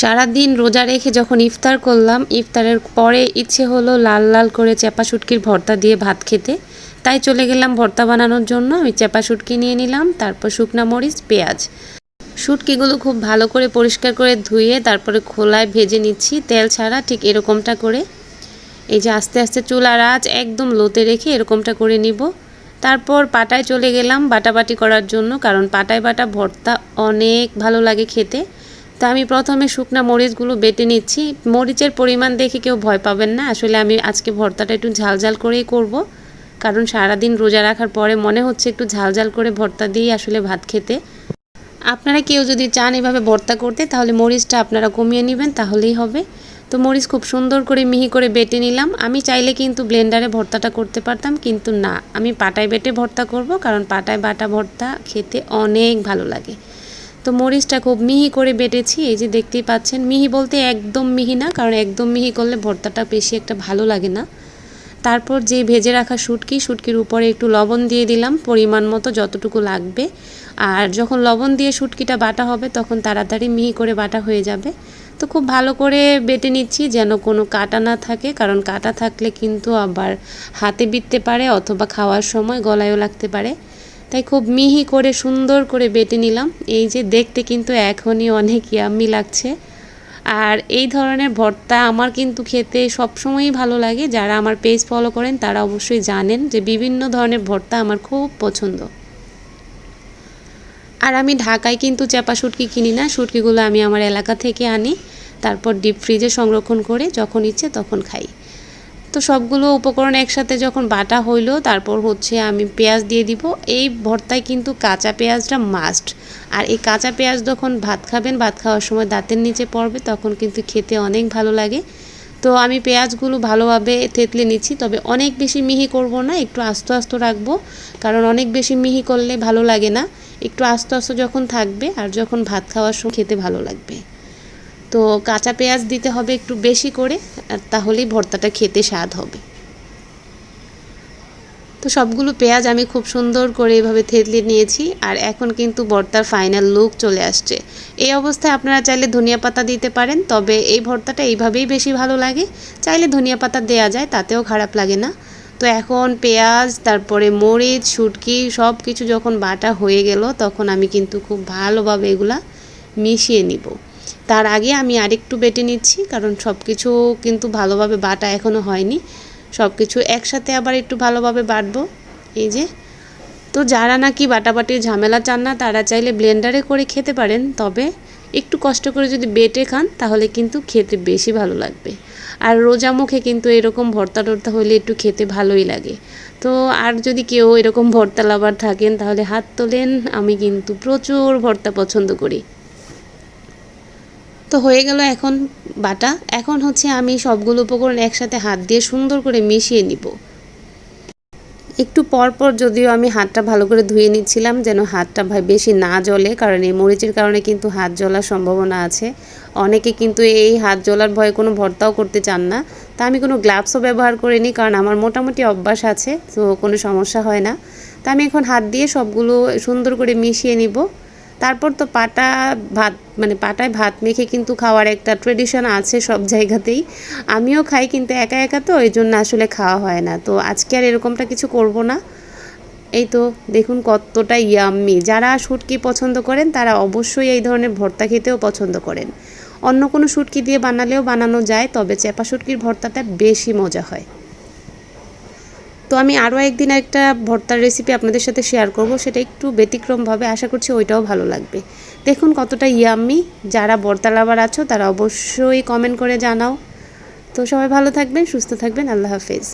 সারাদিন রোজা রেখে যখন ইফতার করলাম, ইফতারের পরে ইচ্ছে হলো লাল লাল করে চেপা শুটকির ভর্তা দিয়ে ভাত খেতে। তাই চলে গেলাম ভর্তা বানানোর জন্য। আমি চেপা শুটকি নিয়ে নিলাম, তারপর শুকনা মরিচ, পেঁয়াজ। শুটকিগুলো খুব ভালো করে পরিষ্কার করে ধুয়ে তারপরে খোলায় ভেজে নিচ্ছি। তেল ছাড়া ঠিক এরকমটা করে এই যে আস্তে আস্তে চুলার আঁচ একদম লোতে রেখে এরকমটা করে নিব। তারপর পাটায় চলে গেলাম বাটাবাটি করার জন্য, কারণ পাটায় বাটা ভর্তা অনেক ভালো লাগে খেতে। তো আমি প্রথমে শুকনা মরিচগুলো বেটে নিচ্ছি। মরিচের পরিমাণ দেখে কেউ ভয় পাবেন না। আসলে আমি আজকে ভর্তাটা একটু ঝালঝাল করেই করব। কারণ সারাদিন রোজা রাখার পরে মনে হচ্ছে একটু ঝালঝাল করে ভর্তা দিয়েই আসলে ভাত খেতে। আপনারা কেউ যদি চান এভাবে ভর্তা করতে, তাহলে মরিচটা আপনারা কমিয়ে নেবেন, তাহলেই হবে। তো মরিচ খুব সুন্দর করে মিহি করে বেটে নিলাম। আমি চাইলে কিন্তু ব্লেন্ডারে ভর্তাটা করতে পারতাম, কিন্তু না। আমি পাটায় বেটে ভর্তা করব, কারণ পাটায় বাটা ভর্তা খেতে অনেক ভালো লাগে। তো মরিচটা খুব মিহি করে বেটেছি, এই যে দেখতেই পাচ্ছেন, মিহি বলতে একদম মিহি না, কারণ একদম মিহি করলে ভর্তাটা বেশি একটা ভালো লাগে না। তারপর যে ভেজে রাখা শুটকি, শুটকির উপরে একটু লবণ দিয়ে দিলাম, পরিমাণ মতো যতটুকু লাগবে। আর যখন লবণ দিয়ে শুটকিটা বাটা হবে, তখন তাড়াতাড়ি মিহি করে বাটা হয়ে যাবে। তো খুব ভালো করে বেটে নিচ্ছি, যেন কোনো কাটা না থাকে, কারণ কাটা থাকলে কিন্তু আবার হাতে বিততে পারে অথবা খাওয়ার সময় গলায়ও লাগতে পারে। তাই খুব মিহি করে সুন্দর করে বেটে নিলাম। এই যে দেখতে কিন্তু এখনই অনেক ইয়াম্মি লাগছে। আর এই ধরনের ভর্তা আমার কিন্তু খেতে সবসময়ই ভালো লাগে। যারা আমার পেজ ফলো করেন, তারা অবশ্যই জানেন যে বিভিন্ন ধরনের ভর্তা আমার খুব পছন্দ। আর আমি ঢাকায় কিন্তু চাপা শুটকি কিনি না। শুটকিগুলো আমি আমার এলাকা থেকে আনি। তারপর ডিপ ফ্রিজে সংরক্ষণ করে যখন ইচ্ছে তখন খাই। তো সবগুলো উপকরণ একসাথে যখন বাটা হইল, তারপর হচ্ছে আমি পেঁয়াজ দিয়ে দিব। এই ভর্তায় কিন্তু কাঁচা পেঁয়াজটা মাস্ট আর এই কাঁচা পেঁয়াজ যখন ভাত খাবেন, ভাত খাওয়ার সময় দাঁতের নিচে পড়বে, তখন কিন্তু খেতে অনেক ভালো লাগে। তো আমি পেঁয়াজগুলো ভালোভাবে থেতলে নিচ্ছি, তবে অনেক বেশি মিহি করব না, একটু আস্ত আস্ত রাখব। কারণ অনেক বেশি মিহি করলে ভালো লাগে না। একটু আস্তে আস্তে যখন থাকবে, আর যখন ভাত খাওয়ার সময় খেতে ভালো লাগবে। তো কাঁচা পেঁয়াজ দিতে হবে একটু বেশি করে তাহলেই ভর্তাটা খেতে স্বাদ হবে। তো সবগুলো পেঁয়াজ আমি খুব সুন্দর করে এভাবে থেতলে নিয়েছি, আর এখন কিন্তু ভর্তার ফাইনাল লুক চলে আসছে। এই অবস্থায় আপনারা চাইলে ধনিয়া পাতা দিতে পারেন, তবে এই ভর্তাটা এইভাবেই বেশি ভালো লাগে। চাইলে ধনিয়া পাতা দেওয়া যায়, তাতেও খারাপ লাগে না। তো এখন পেঁয়াজ, তারপরে মরিচ, শুটকি সব কিছু যখন বাটা হয়ে গেল, তখন আমি কিন্তু খুব ভালোভাবে এগুলা মিশিয়ে নিব। তার আগে আমি আরেকটু বেটে নিচ্ছি, কারণ সব কিছু কিন্তু ভালোভাবে বাটা এখনও হয়নি। সব কিছু একসাথে আবার একটু ভালোভাবে বাটবো। এই যে। তো যারা নাকি বাটাবাটির ঝামেলা চান না, তারা চাইলে ব্লেন্ডারে করে খেতে পারেন, তবে একটু কষ্ট করে যদি বেটে খান, তাহলে কিন্তু খেতে বেশি ভালো লাগবে। আর রোজা মুখে কিন্তু এরকম ভর্তা টর্তা হলে একটু খেতে ভালোই লাগে। তো আর যদি কেউ এরকম ভর্তা লাভার থাকেন, তাহলে হাত তোলেন। আমি কিন্তু প্রচুর ভর্তা পছন্দ করি। তো হয়ে গেল এখন বাটা। এখন হচ্ছে আমি সবগুলো উপকরণ একসাথে হাত দিয়ে সুন্দর করে মিশিয়ে নিব। একটু পর পর যদিও আমি হাতটা ভালো করে ধুয়ে নিচ্ছিলাম, যেন হাতটা ভাই বেশি না জ্বলে, কারণ এই মরিচের কারণে কিন্তু হাত জ্বলার সম্ভাবনা আছে। অনেকে কিন্তু এই হাত জ্বলার ভয়ে কোনো ভর্তাও করতে চান না। তা আমি কোনো গ্লাভসও ব্যবহার করিনি, কারণ আমার মোটামুটি অভ্যাস আছে, তো কোনো সমস্যা হয় না। তা আমি এখন হাত দিয়ে সবগুলো সুন্দর করে মিশিয়ে নিব। তারপর তো পাটা ভাত মানে পাটায় ভাত মেখে কিন্তু খাওয়ার একটা ট্রেডিশন আছে সব জায়গাতেই। আমিও খাই কিন্তু একা একা তো, ওই জন্য আসলে খাওয়া হয় না। তো আজকে আর এরকমটা কিছু করব না। এই তো দেখুন কতটা ইয়াম্মি যারা শুটকি পছন্দ করেন, তারা অবশ্যই এই ধরনের ভর্তা খেতেও পছন্দ করেন। অন্য কোনো শুটকি দিয়ে বানালেও বানানো যায়, তবে চেপা শুটকির ভর্তাটা বেশি মজা হয়। তো আমি আরও একদিন একটা ভর্তার রেসিপি আপনাদের সাথে শেয়ার করব, সেটা একটু ব্যতিক্রমভাবে আশা করছি ওইটাও ভালো লাগবে। দেখুন কতটা ইয়াম্মি যারা ভর্তা লাভার আছো তারা অবশ্যই কমেন্ট করে জানাও। তো সবাই ভালো থাকবেন, সুস্থ থাকবেন, আল্লাহ হাফেজ।